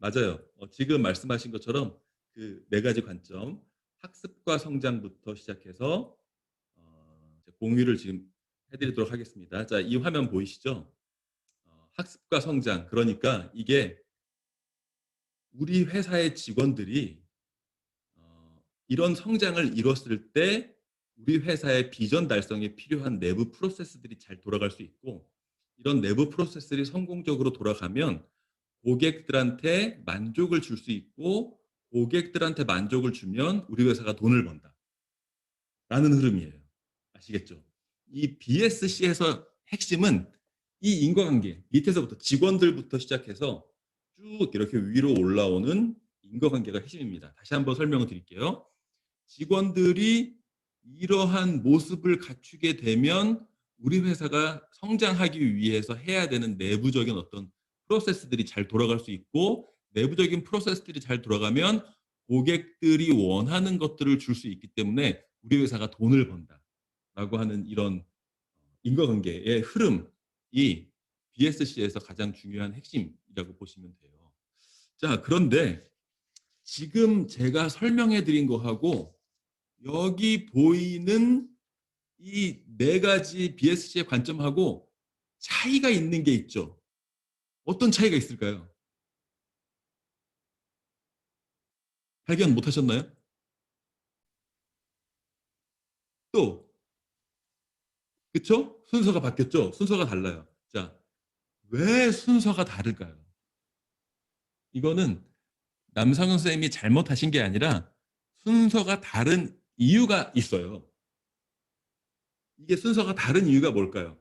맞아요. 어, 지금 말씀하신 것처럼 그 네 가지 관점, 학습과 성장부터 시작해서 어, 공유를 지금 해드리도록 하겠습니다. 자, 이 화면 보이시죠? 어, 학습과 성장. 그러니까 이게 우리 회사의 직원들이 어, 이런 성장을 이뤘을 때 우리 회사의 비전 달성에 필요한 내부 프로세스들이 잘 돌아갈 수 있고 이런 내부 프로세스들이 성공적으로 돌아가면 고객들한테 만족을 줄 수 있고 고객들한테 만족을 주면 우리 회사가 돈을 번다. 라는 흐름이에요. 아시겠죠? 이 BSC에서 핵심은 이 인과관계, 밑에서부터 직원들부터 시작해서 쭉 이렇게 위로 올라오는 인과관계가 핵심입니다. 다시 한번 설명을 드릴게요. 직원들이 이러한 모습을 갖추게 되면 우리 회사가 성장하기 위해서 해야 되는 내부적인 어떤 프로세스들이 잘 돌아갈 수 있고 내부적인 프로세스들이 잘 돌아가면 고객들이 원하는 것들을 줄 수 있기 때문에 우리 회사가 돈을 번다라고 하는 이런 인과관계의 흐름이 BSC에서 가장 중요한 핵심이라고 보시면 돼요. 자, 그런데 지금 제가 설명해 드린 거하고 여기 보이는 이 네 가지 BSC의 관점하고 차이가 있는 게 있죠. 어떤 차이가 있을까요? 발견 못 하셨나요? 또, 그쵸? 순서가 바뀌었죠? 순서가 달라요. 자, 왜 순서가 다를까요? 이거는 남상현 쌤이 잘못하신 게 아니라 순서가 다른 이유가 있어요. 이게 순서가 다른 이유가 뭘까요?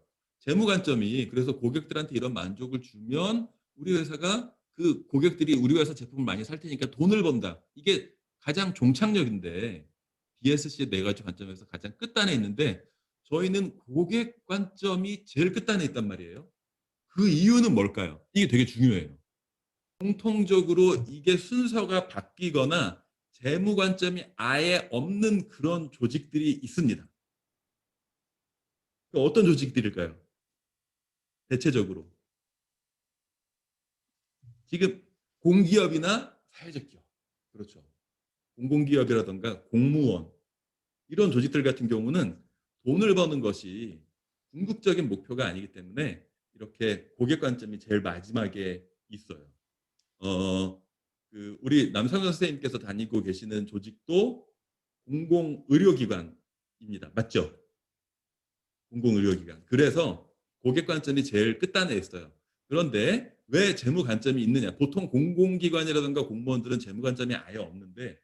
재무 관점이 그래서 고객들한테 이런 만족을 주면 우리 회사가 그 고객들이 우리 회사 제품을 많이 살 테니까 돈을 번다. 이게 가장 종착역인데 BSC의 네 가지 관점에서 가장 끝단에 있는데 저희는 고객 관점이 제일 끝단에 있단 말이에요. 그 이유는 뭘까요? 이게 되게 중요해요. 공통적으로 이게 순서가 바뀌거나 재무 관점이 아예 없는 그런 조직들이 있습니다. 그 어떤 조직들일까요? 대체적으로. 지금 공기업이나 사회적 기업. 그렇죠. 공공기업이라든가 공무원. 이런 조직들 같은 경우는 돈을 버는 것이 궁극적인 목표가 아니기 때문에 이렇게 고객 관점이 제일 마지막에 있어요. 어, 그 우리 남성현 선생님께서 다니고 계시는 조직도 공공의료기관입니다. 맞죠? 공공의료기관. 그래서 고객 관점이 제일 끝단에 있어요. 그런데 왜 재무 관점이 있느냐? 보통 공공기관이라든가 공무원들은 재무 관점이 아예 없는데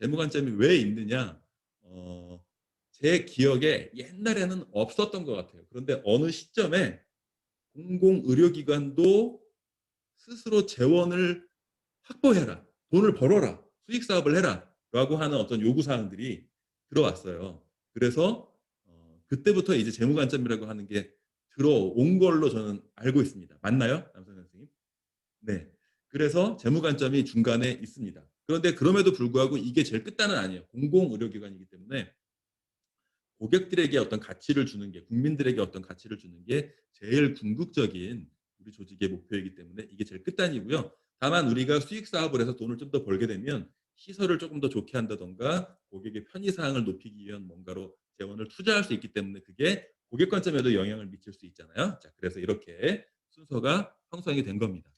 재무 관점이 왜 있느냐? 어, 제 기억에 옛날에는 없었던 것 같아요. 그런데 어느 시점에 공공의료기관도 스스로 재원을 확보해라, 돈을 벌어라, 수익 사업을 해라 라고 하는 어떤 요구사항들이 들어왔어요. 그래서 어, 그때부터 이제 재무 관점이라고 하는 게 들어온 걸로 저는 알고 있습니다. 맞나요? 남성 선생님? 네. 그래서 재무 관점이 중간에 있습니다. 그런데 그럼에도 불구하고 이게 제일 끝단은 아니에요. 공공의료기관이기 때문에 고객들에게 어떤 가치를 주는 게 국민들에게 어떤 가치를 주는 게 제일 궁극적인 우리 조직의 목표이기 때문에 이게 제일 끝단이고요. 다만 우리가 수익 사업을 해서 돈을 좀 더 벌게 되면 시설을 조금 더 좋게 한다던가 고객의 편의 사항을 높이기 위한 뭔가로 재원을 투자할 수 있기 때문에 그게 고객 관점에도 영향을 미칠 수 있잖아요. 자, 그래서 이렇게 순서가 형성이 된 겁니다.